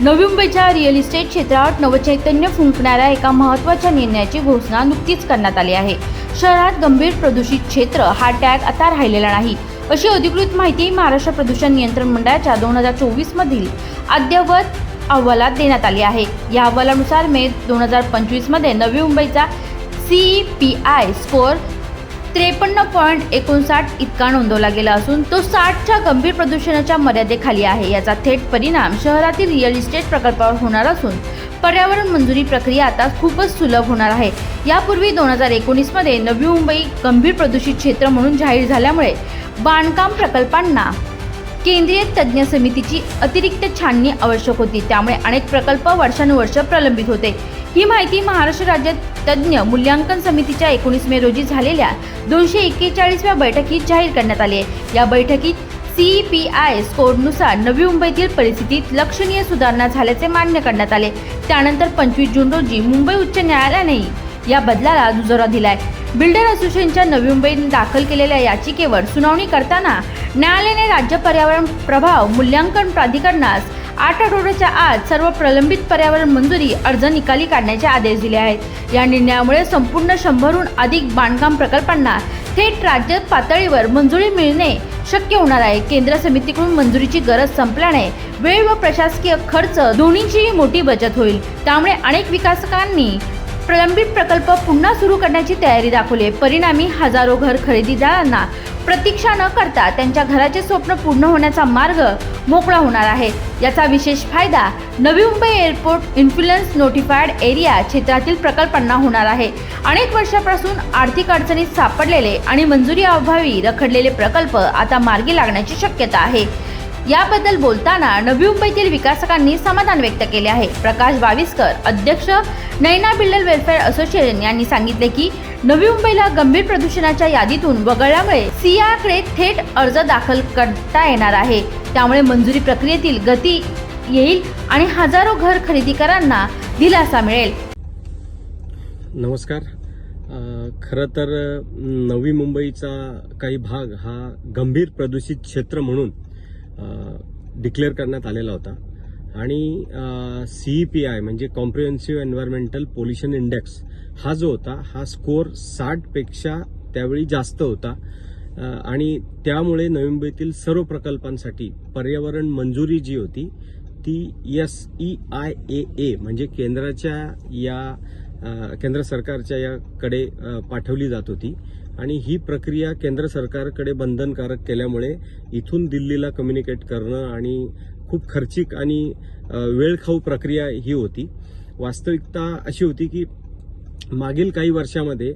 नवी मुंबईच्या real estate क्षेत्रात नवचैतन्य फुंकणाऱ्या एका महत्त्वाच्या निर्णयाची घोषणा नुकतीच करण्यात आली आहे. शहरात गंभीर प्रदूषित क्षेत्र हा टॅग आता राहिलेला नाही. अशी अधिकृत माहिती महाराष्ट्र प्रदूषण नियंत्रण मंडळाच्या दोन हजार चोवीसमधील अद्ययावत अहवालात देण्यात आली आहे. या अहवालानुसार मे दोन हजार पंचवीसमध्ये नवी मुंबईचा सी पी आय स्कोअर त्रेपन्न पॉईंट एकोणसाठ इतका नोंदवला गेला असून तो साठच्या गंभीर प्रदूषणाच्या मर्यादेखाली आहे. याचा थेट परिणाम शहरातील रिअल इस्टेट प्रकल्पावर होणार असून पर्यावरण मंजुरी प्रक्रिया आता खूपच सुलभ होणार आहे. यापूर्वी दोन हजार एकोणीसमध्ये नवी मुंबई गंभीर प्रदूषित क्षेत्र म्हणून जाहीर झाल्यामुळे बांधकाम प्रकल्पांना केंद्रीय तज्ज्ञ समितीची अतिरिक्त छाननी आवश्यक होती. त्यामुळे अनेक प्रकल्प वर्षानुवर्ष प्रलंबित होते. ही माहिती महाराष्ट्र राज्यात तज्ज्ञ मूल्यांकन समितीच्या एकोणीस मे रोजी झालेल्या दोनशे एक्केचाळीसव्या बैठकीत जाहीर करण्यात आले. या बैठकीत सी पी आय स्कोरनुसार नवी मुंबईतील परिस्थितीत लक्षणीय सुधारणा झाल्याचे मान्य करण्यात आले. त्यानंतर पंचवीस जून रोजी मुंबई उच्च न्यायालयानेही या बदलाला दुजोरा दिलाय. बिल्डर असोसिएशनच्या नवी मुंबईने दाखल केलेल्या याचिकेवर सुनावणी करताना न्यायालयाने राज्य पर्यावरण प्रभाव मूल्यांकन प्राधिकरणास आठ आठवड्याच्या आत सर्व प्रलंबित पर्यावरण मंजुरी अर्ज निकाली काढण्याचे आदेश दिले आहेत. या निर्णयामुळे संपूर्ण शंभरहून अधिक बांधकाम प्रकल्पांना थेट राज्य पातळीवर मंजुरी मिळणे शक्य होणार आहे. केंद्र समितीकडून मंजुरीची गरज संपल्याने वेळ व प्रशासकीय खर्च दोन्हीचीही मोठी बचत होईल. त्यामुळे अनेक विकासकांनी प्रलंबित प्रकल्प पुन्हा सुरू करण्याची तयारी दाखवली परिणामी हजारो घर खरेदीदारांना प्रतीक्षा न करता त्यांच्या घराचे स्वप्न पूर्ण होण्याचा मार्ग मोकळा होणार आहे. याचा विशेष फायदा Navi Mumbai airport influence notified area क्षेत्रातील प्रकल्पांना होणार आहे. अनेक वर्षापासून आर्थिक अडचणीत सापडलेले आणि मंजुरी अभावी रखडलेले प्रकल्प आता मार्गी लागण्याची शक्यता आहे. याबद्दल बोलताना नवी मुंबईतील विकासकांनी समाधान व्यक्त केले आहे. प्रकाश बाविस्कर अध्यक्ष नैना बिल्डर वेलफेअर असोसिएशन यांनी सांगितले की नवी मुंबईला गंभीर प्रदूषणाच्या यादीतून वगळल्यामुळे सियाकडे थेट अर्ज दाखल करता येणार आहे. त्यामुळे मंजुरी प्रक्रियेतील गती येईल आणि हजारो घर खरेदीकरांना दिलासा मिळेल. नमस्कार. खरं तर नवी मुंबईचा काही भाग हा गंभीर प्रदूषित क्षेत्र म्हणून डिक्लेअर करण्यात आलेला होता. आणि सीई पी आय म्हणजे कॉम्प्रिहेन्सिव्ह एन्व्हायरमेंटल पोल्युशन इंडेक्स हा जो होता हा स्कोअर साठपेक्षा त्यावेळी जास्त होता. आणि त्यामुळे नवी मुंबईतील सर्व प्रकल्पांसाठी पर्यावरण मंजुरी जी होती ती S E I A A म्हणजे केंद्राच्या या केंद्र सरकारच्या याकडे पाठवली जात होती. आणि ही प्रक्रिया केंद्र सरकारकडे बंधनकारक केल्यामुळे इथून दिल्लीला कम्युनिकेट करणं आणि खूप खर्चिक आणि वेळखाऊ प्रक्रिया ही होती. वास्तविकता अशी होती की मागील काही वर्षामध्ये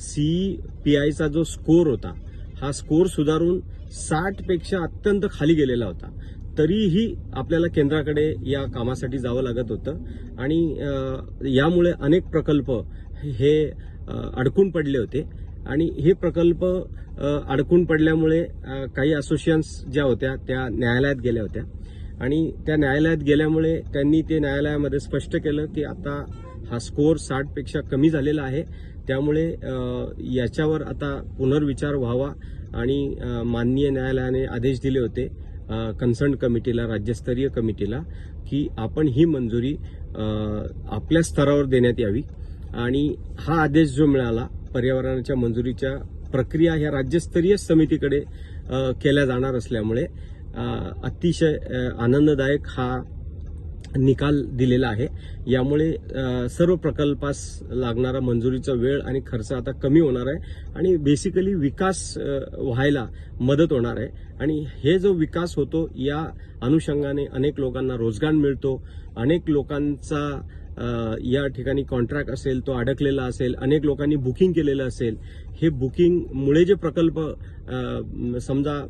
सी पी आयचा जो स्कोअर होता हा स्कोर सुधारून साठपेक्षा अत्यंत खाली गेलेला होता. तरीही आपल्याला केंद्राकडे या कामासाठी जावं लागत होतं. आणि यामुळे अनेक प्रकल्प हे अडकून पडले होते. आणि हे प्रकल्प अडकून पडल्यामुळे काही असोसिएशन्स ज्या होत्या त्या न्यायालयात गेल्या होत्या. आणि त्या न्यायालयात गेल्यामुळे त्यांनी ते न्यायालयामध्ये स्पष्ट केलं की आता हा स्कोअर साठपेक्षा कमी झालेला आहे. त्यामुळे याच्यावर आता पुनर्विचार व्हावा. आणि माननीय न्यायालयाने आदेश दिले होते. कन्सर्न कमिटीला राज्यस्तरीय कमिटीला की आपण ही मंजुरी आपल्या स्तरावर देण्यात यावी. आणि हा आदेश जो मिळाला पर्यावरणाच्या मंजुरीच्या प्रक्रिया ह्या राज्यस्तरीय समितीकडे केल्या जाणार असल्यामुळे अतिशय आनंददायक हा निकाल दिलेला आहे. यामुळे सर्व प्रकल्पास लागणारा मंजुरीचा वेळ आणि खर्च आता कमी होणार आहे आणि बेसिकली विकास व्हायला मदत होणार आहे. आणि हे जो विकास होतो या अनुषंगाने अनेक लोकांना रोजगार मिळतो. अनेक लोकांचा या ठिकाणी कॉन्ट्रॅक्ट असेल तो अडकलेला असेल अनेक लोकांनी बुकिंग केलेलं असेल हे बुकिंगमुळे जे प्रकल्प समजा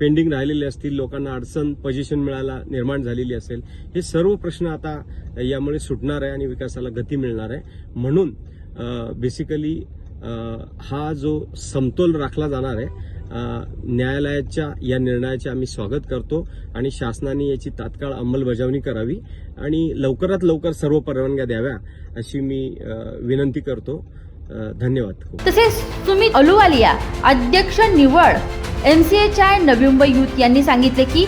पेंडिंग राहिलेले असतील लोकांना अडचण पोझिशन मिळायला निर्माण झालेली असेल हे सर्व प्रश्न आता यामुळे सुटणार आहे आणि विकासाला गती मिळणार आहे. म्हणून बेसिकली हा जो समतोल राखला जाणार आहे न्यायालयाच्या या निर्णयाचे आम्ही स्वागत करतो आणि शासनाने याची तात्काळ अंमलबजावणी करावी आणि लवकरात लवकर सर्व परवानग्या द्याव्या अशी मी विनंती करतो. धन्यवाद. तसेच सुमित अलुवालिया अध्यक्ष निवड M C H I Navi Mumbai youth यांनी सांगितले की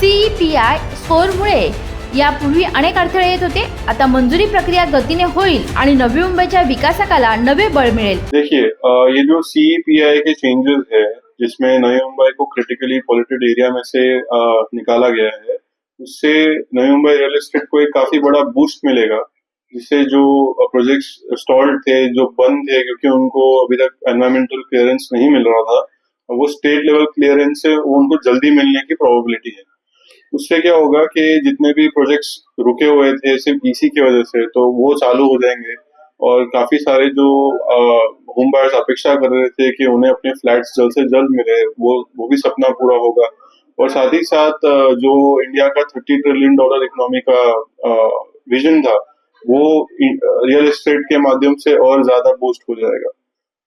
सीई पी आय स्कोअरमुळे यापूर्वी अनेक अडथळे येत होते. आता मंजुरी प्रक्रिया गतीने होईल आणि नवी मुंबईच्या विकासकाला नवे बळ मिळेल. देखिए ये जो सीईपीआई के चेंजेस है जिसमें नई मुंबई को क्रिटिकली पॉल्यूटेड एरिया में से निकाला गया है, उससे नई मुंबई रियल एस्टेट को एक काफ़ी बड़ा बूस्ट मिलेगा, जिससे जो प्रोजेक्ट्स स्टॉल्ड थे, जो बंद थे, क्योंकि उनको अभी तक एनवायरमेंटल क्लियरेंस नहीं मिल रहा था वो स्टेट लेवल क्लियरेंस है वो उनको जल्दी मिलने की प्रोबेबिलिटी है। उससे क्या होगा कि जितने भी प्रोजेक्ट्स रुके हुए थे, सिर्फ़ ईसी की वजह से तो वो चालू हो जाएँगे। और काफ़ी सारे जो होम बायर्स अपेक्षा कर रहे थे कि उन्हें अपने फ्लैट्स जल्द से जल्द मिले वो वो भी सपना पूरा होगा। और साथ ही साथ जो इंडिया का थर्टी ट्रिलियन डॉलर इकोनॉमी का विजन था वो रियल एस्टेट के माध्यम से और ज़्यादा बूस्ट हो जाएगा।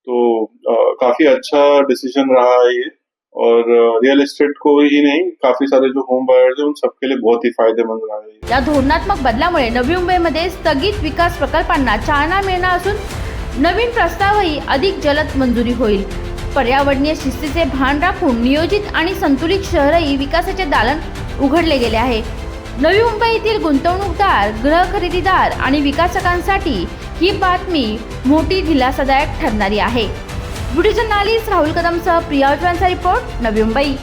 तो अ, काफ़ी अच्छा डिसीज़न रहा है ये। और uh, रियल एस्टेट को ही नहीं काफी सारे जो होम बायर्स हैं उन सबके लिए बहुत ही फायदेमंद रहा है या। धोरणात्मक बदलामुळे नवी मुंबईमध्ये स्थगित विकास प्रकल्पांना चालना मिळणार असून नवीन प्रस्तावही अधिक जलद मंजुरी होईल. पर्यावरणीय शिस्तीचे भान राखून नियोजित आणि संतुलित शहरही विकासाचे दालन उघडले गेले आहे. नवी मुंबईतील गुंतवणूकदार गृह खरेदीदार आणि विकासकांसाठी ही बातमी मोठी दिलासादायक ठरणारी आहे. व्हिडिओ जर्नालिस्ट राहुल कदमसह प्रिया उजवांचा रिपोर्ट नवी मुंबई.